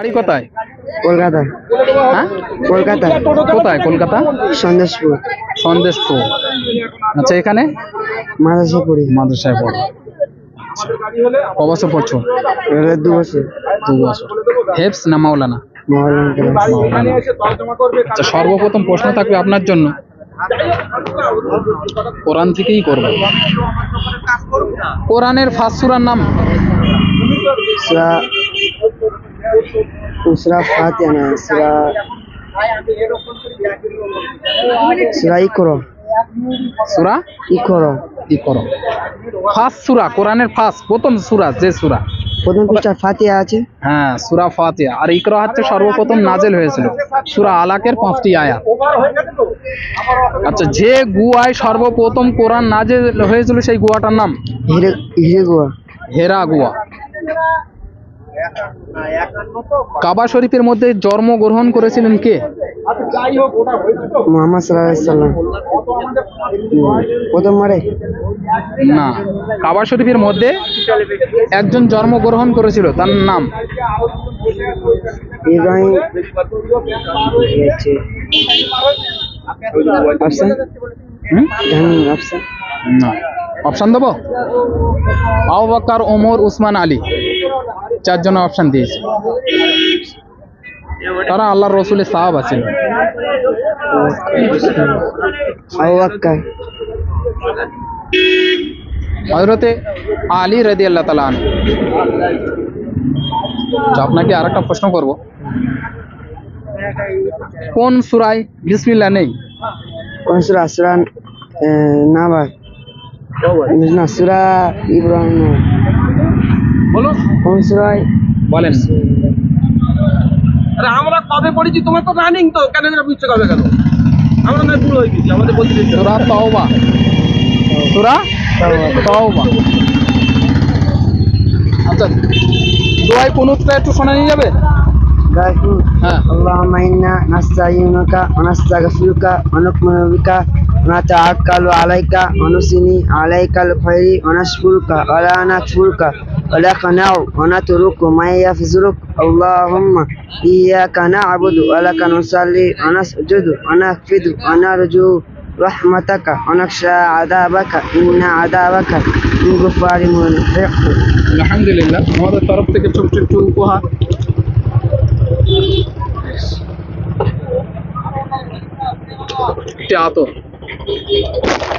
বাড়ি কোথায়? কলকাতা। হ্যাঁ? কলকাতা। কোথায়? কলকাতা? সন্দেশপুর। সন্দেশপুর। আচ্ছা এখানে? মাদ্রাসায় পড়ো। ক বছর পড়ছো? এগুলো দু বছর। দু বছর। হেফস না মাওলানা? আচ্ছা সর্বপ্রথম প্রশ্ন থাকবে আপনার জন্য। কোরআন থেকেই করব। কোরআনের ফার্স্ট সূরার নাম? সুরা ফাতিহা না সুরা সুরা ই করো সূরা? ই করো কি ফার্স্ট সূরা কোরআনের ফার্স্ট প্রথম সূরা যে সূরা। প্রথম পৃষ্ঠা ফাতিহা আছে? হ্যাঁ সূরা ফাতিহা। আর ইকরা হচ্ছে সর্বপ্রথম নাজেল হয়েছিল। সূরা আলাকের পাঁচটি আয়াত। আচ্ছা যে গুয়ায় সর্বপ্রথম কোরআন নাজেল হয়েছিল সেই গুয়াটার নাম? হিরে হিরে গোয়া। হেরা গুয়া। কাবা শরীফের মধ্যে জন্মগ্রহণ করেছিলেন কে? মোহাম্মদ সাল্লাম। প্রথম মারে। না কাবা শরীফের মধ্যে একজন জন্মগ্রহণ করেছিল তার নাম? ইব্রাহিম। হচ্ছে আফসান হুম? জানেন আফসান না। অপশান দেবো? আবু বকর ওমর উসমান আলী। চারজন অপশান দিয়েছে। তারা আল্লাহ রসুলের সাহাব আছেন হজরতে আলী রদি আল্লাহ তালা আচ্ছা, আপনাকে আর একটা প্রশ্ন করব। কোন সুরায় বিসমিল্লা নেই? কোন সুরা? সুরা না ভাই। না সুরা ইব্রাহিম। বলুন। হংসরায় বলেন। আরে আমরা কবে পড়েছি? তোমার তো রানিং তো। কেন যেন বুঝতে কবে কেন আমরা না ভুল হয়ে গেছি। আমাদের বলতে দিচ্ছি তোরা তওবা। তোরা তওবা। আচ্ছা দোয়াই কোনটা একটু শোনা নিয়ে যাবে? হ্যাঁ। আল্লাহ মাইনা নাস্তাইনুকা ওয়া নাস্তাগফিরুকা ونتوكل عليك ونثني عليك الخير ونشكرك ولا نكفرك ولك نعو ونترك ما يفزرك اللهم إياك نعبد ولك نصلي ونسجد ونخفض ونرجو رحمتك ونخشى عذابك إن عذابك من غفار محق আলহামদুলিল্লাহ আমাদের তরফ থেকে ছোট্ট একটু উপহার একটি আতর thank